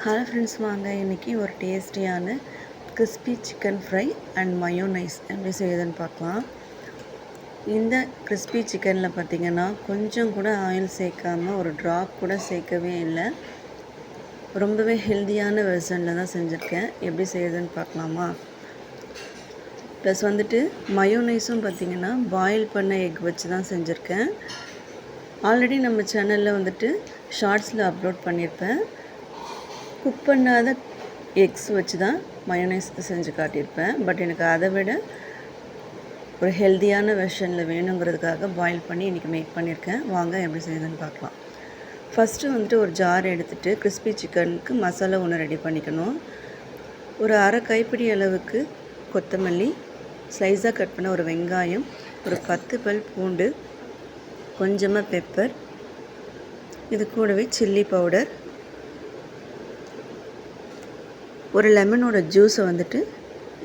Hello friends வாங்க. இன்றைக்கி ஒரு டேஸ்டியான crispy chicken fry and mayonnaise எப்படி செய்யுதுன்னு பார்க்கலாம். இந்த கிறிஸ்பி சிக்கனில் பார்த்தீங்கன்னா கொஞ்சம் கூட ஆயில் சேர்க்காமல் ஒரு ட்ராப் கூட சேர்க்கவே இல்லை. ரொம்பவே ஹெல்த்தியான வெர்சனில் தான் செஞ்சுருக்கேன். எப்படி செய்யுதுன்னு பார்க்கலாமா? ப்ளஸ் வந்துட்டு மயோனைஸும் பார்த்திங்கன்னா பாயில் பண்ண எக் வச்சு தான் செஞ்சுருக்கேன். ஆல்ரெடி நம்ம சேனலில் வந்துட்டு ஷார்ட்ஸில் அப்லோட் பண்ணியிருப்பேன். குக் பண்ணாத எக்ஸ் வச்சு தான் மயோனைஸ் செஞ்சு காட்டியிருப்பேன். பட் எனக்கு அதை விட ஒரு ஹெல்த்தியான வெர்ஷனில் வேணுங்கிறதுக்காக பாயில் பண்ணி இன்றைக்கி மேக் பண்ணியிருக்கேன். வாங்க எப்படி செய்யுதுன்னு பார்க்கலாம். ஃபஸ்ட்டு வந்துட்டு ஒரு ஜார் எடுத்துகிட்டு கிறிஸ்பி சிக்கனுக்கு மசாலா ஒன்று ரெடி பண்ணிக்கணும். ஒரு அரை கைப்பிடி அளவுக்கு கொத்தமல்லி ஸ்லைஸாக கட் பண்ண ஒரு வெங்காயம் ஒரு பத்து பல் பூண்டு கொஞ்சமாக பெப்பர் இது கூடவே சில்லி பவுடர் ஒரு லெமனோட ஜூஸை வந்துட்டு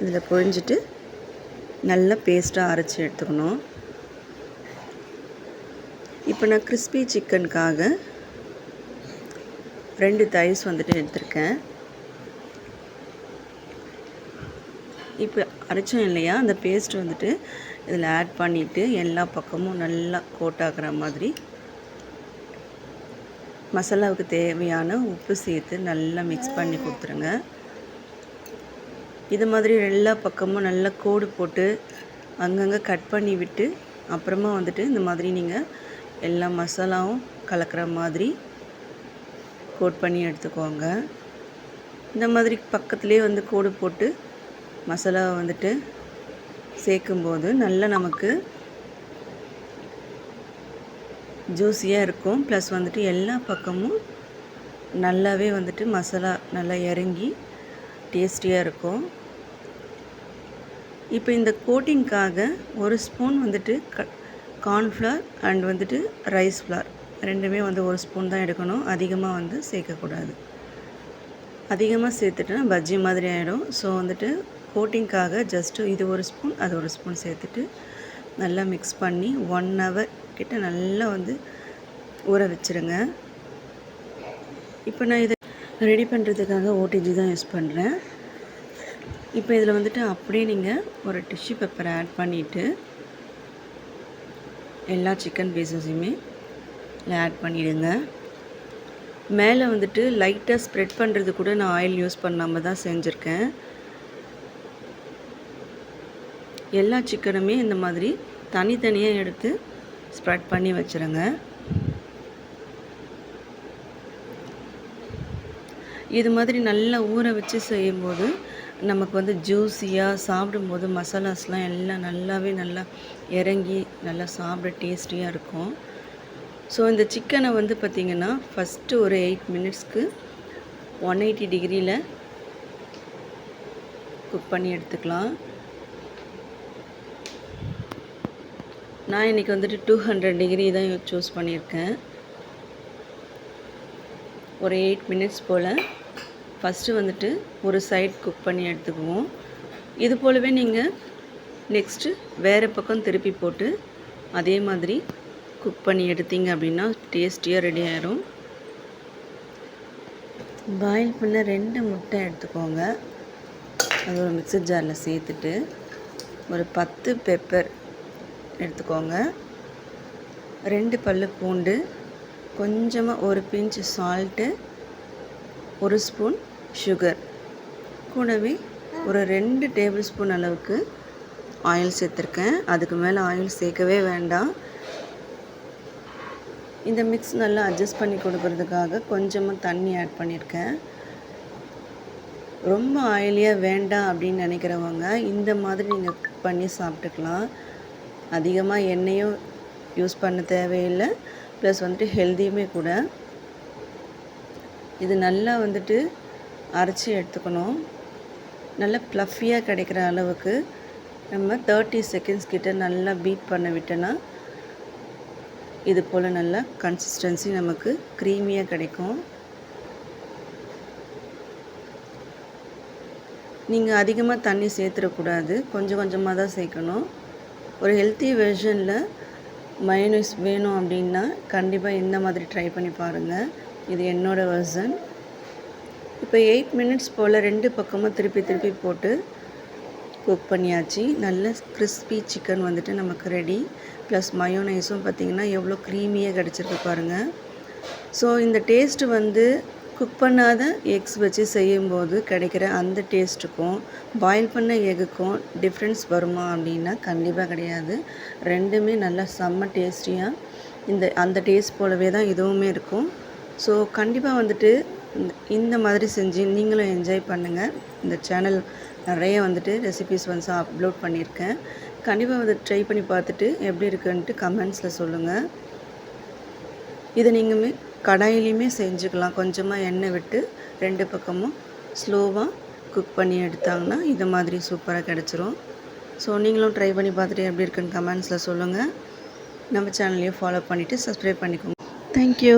இதில் பொழிஞ்சிட்டு நல்லா பேஸ்ட்டாக அரைச்சி எடுத்துக்கணும். இப்போ நான் கிறிஸ்பி சிக்கனுக்காக ரெண்டு தைஸ் வந்துட்டு எடுத்திருக்கேன். இப்போ அரைச்சோம் இல்லையா? அந்த பேஸ்ட் வந்துட்டு இதில் ஆட் பண்ணிவிட்டு எல்லா பக்கமும் நல்லா கோட் ஆகிற மாதிரி மசாலாவுக்கு தேவையான உப்பு சேர்த்து நல்லா மிக்ஸ் பண்ணி கொடுத்துருங்க. இது மாதிரி எல்லா பக்கமும் நல்லா கோடு போட்டு அங்கங்கே கட் பண்ணி விட்டு அப்புறமா வந்துட்டு இந்த மாதிரி நீங்கள் எல்லா மசாலாவும் கலக்கிற மாதிரி கோட் பண்ணி எடுத்துக்கோங்க. இந்த மாதிரி பக்கத்துலேயே வந்து கோடு போட்டு மசாலாவை வந்துட்டு சேர்க்கும்போது நல்லா நமக்கு ஜூஸியாக இருக்கும். ப்ளஸ் வந்துட்டு எல்லா பக்கமும் நல்லாவே வந்துட்டு மசாலா நல்லா இறங்கி டேஸ்டியாக இருக்கும். இப்போ இந்த கோட்டிங்க்காக ஒரு ஸ்பூன் வந்துட்டு க கார்ன்ஃப்ளவர் அண்ட் வந்துட்டு ரைஸ் ஃப்ளார் ரெண்டுமே வந்து ஒரு ஸ்பூன் தான் எடுக்கணும். அதிகமாக வந்து சேர்க்கக்கூடாது. அதிகமாக சேர்த்துட்டுனா பஜ்ஜி மாதிரி ஆகிடும் ஸோ வந்துட்டு கோட்டிங்க்காக ஜஸ்ட்டு இது ஒரு ஸ்பூன் அது ஒரு ஸ்பூன் சேர்த்துட்டு நல்லா மிக்ஸ் பண்ணி ஒன் ஹவர் கிட்ட நல்லா வந்து ஊற வச்சுருங்க. இப்போ நான் இதை ரெடி பண்ணுறதுக்காக ஓடிஜி தான் யூஸ் பண்ணுறேன் இப்போ இதில் வந்துட்டு அப்படியே நீங்கள் ஒரு டிஷ்யூ பேப்பரை ஆட் பண்ணிவிட்டு எல்லா சிக்கன் பீசஸையுமே இதில் ஆட் பண்ணிவிடுங்க மேலே வந்துட்டு லைட்டாக ஸ்ப்ரெட் பண்ணுறது கூட நான் ஆயில் யூஸ் பண்ணாமல் தான் செஞ்சுருக்கேன். எல்லா சிக்கனுமே இந்த மாதிரி தனித்தனியாக எடுத்து ஸ்ப்ரெட் பண்ணி வச்சுருங்க. இது மாதிரி நல்லா ஊற வச்சு செய்யும்போது நமக்கு வந்து ஜூஸியாக சாப்பிடும்போது மசாலாஸ்லாம் எல்லாம் நல்லாவே நல்லா இறங்கி நல்லா சாப்பிட டேஸ்டியாக இருக்கும். ஸோ இந்த சிக்கனை வந்து பார்த்திங்கன்னா ஃபஸ்ட்டு ஒரு எயிட் மினிட்ஸ்க்கு ஒன் எயிட்டி டிகிரியில் குக் பண்ணி எடுத்துக்கலாம். நான் இன்றைக்கி வந்துட்டு டூ ஹண்ட்ரட் டிகிரி தான் சூஸ் பண்ணியிருக்கேன். ஒரு எயிட் மினிட்ஸ் போல் ஃபஸ்ட்டு வந்துட்டு ஒரு சைட் குக் பண்ணி எடுத்துக்குவோம். இது போலவே நீங்கள் நெக்ஸ்ட்டு வேறு பக்கம் திருப்பி போட்டு அதே மாதிரி குக் பண்ணி எடுத்தீங்க அப்படின்னா டேஸ்டியாக ரெடி ஆயிரும். பாயில் பண்ண ரெண்டு முட்டை எடுத்துக்கோங்க. அது ஒரு மிக்சர் ஜாரில் சேர்த்துட்டு ஒரு பத்து பெப்பர் எடுத்துக்கோங்க. ரெண்டு பல் பூண்டு கொஞ்சமாக ஒரு பிஞ்சு சால்ட்டு ஒரு ஸ்பூன் சுகர் கூடவே ஒரு ரெண்டு டேபிள் ஸ்பூன் அளவுக்கு ஆயில் சேர்த்துருக்கேன். அதுக்கு மேலே ஆயில் சேர்க்கவே வேண்டாம். இந்த மிக்ஸ் நல்லா அட்ஜஸ்ட் பண்ணி கொடுக்கறதுக்காக கொஞ்சமாக தண்ணி ஆட் பண்ணியிருக்கேன் ரொம்ப ஆயிலியாக வேண்டாம் அப்படின்னு நினைக்கிறவங்க இந்த மாதிரி நீங்கள் குக் பண்ணி சாப்பிட்டுக்கலாம். அதிகமாக எண்ணெயும் யூஸ் பண்ண தேவையில்லை. ப்ளஸ் வந்துட்டு ஹெல்த்தியுமே கூட. இது நல்லா வந்துட்டு அரைச்சி எடுத்துக்கணும். நல்லா ப்ளஃபியாக கிடைக்கிற அளவுக்கு நம்ம தேர்ட்டி செகண்ட்ஸ் கிட்ட நல்லா பீட் பண்ண விட்டோன்னா இது போல் நல்லா கன்சிஸ்டன்சி நமக்கு க்ரீமியாக கிடைக்கும். நீங்கள் அதிகமாக தண்ணி சேர்த்துடக்கூடாது. கொஞ்சம் கொஞ்சமாக தான் சேர்க்கணும். ஒரு ஹெல்த்தி வெர்ஷனில் மயோனைஸ் வேணும் அப்படின்னா கண்டிப்பாக இந்த மாதிரி ட்ரை பண்ணி பாருங்கள் இது என்னோடய வெர்ஷன் இப்போ எயிட் மினிட்ஸ் போல் ரெண்டு பக்கமும் திருப்பி திருப்பி போட்டு குக் பண்ணியாச்சு. நல்ல கிறிஸ்பி சிக்கன் வந்துட்டு நமக்கு ரெடி ப்ளஸ் மயோனைஸும் பார்த்திங்கன்னா எவ்வளோ க்ரீமியாக கிடச்சிருக்கு பாருங்கள் ஸோ இந்த டேஸ்ட்டு வந்து குக் பண்ணாத எக்ஸ் வச்சு செய்யும்போது கிடைக்கிற அந்த டேஸ்ட்டுக்கும் பாயில் பண்ண எக்குக்கும் டிஃப்ரென்ஸ் வருமா அப்படின்னா கண்டிப்பாக கிடையாது. ரெண்டுமே நல்லா செம்ம டேஸ்டியாக இந்த அந்த டேஸ்ட் போலவே தான் இதுவுமே இருக்கும். ஸோ கண்டிப்பாக வந்துட்டு இந்த- மாதிரி செஞ்சு நீங்களும் என்ஜாய் பண்ணுங்கள் இந்த சேனல் நிறைய வந்துட்டு ரெசிபிஸ் வந்து அப்லோட் பண்ணியிருக்கேன். கண்டிப்பாக வந்து ட்ரை பண்ணி பார்த்துட்டு எப்படி இருக்குன்ட்டு கமெண்ட்ஸில் சொல்லுங்கள் இதை நீங்களுமே கடாயிலையுமே செஞ்சுக்கலாம். கொஞ்சமாக எண்ணெய் விட்டு ரெண்டு பக்கமும் ஸ்லோவாக குக் பண்ணி எடுத்தாங்கன்னா இது மாதிரி சூப்பராக கிடச்சிரும். ஸோ நீங்களும் ட்ரை பண்ணி பார்த்துட்டு எப்படி இருக்குன்னு கமெண்ட்ஸில் சொல்லுங்கள் நம்ம சேனலையும் ஃபாலோ பண்ணிவிட்டு சப்ஸ்கிரைப் பண்ணிக்கோங்க. தேங்க்யூ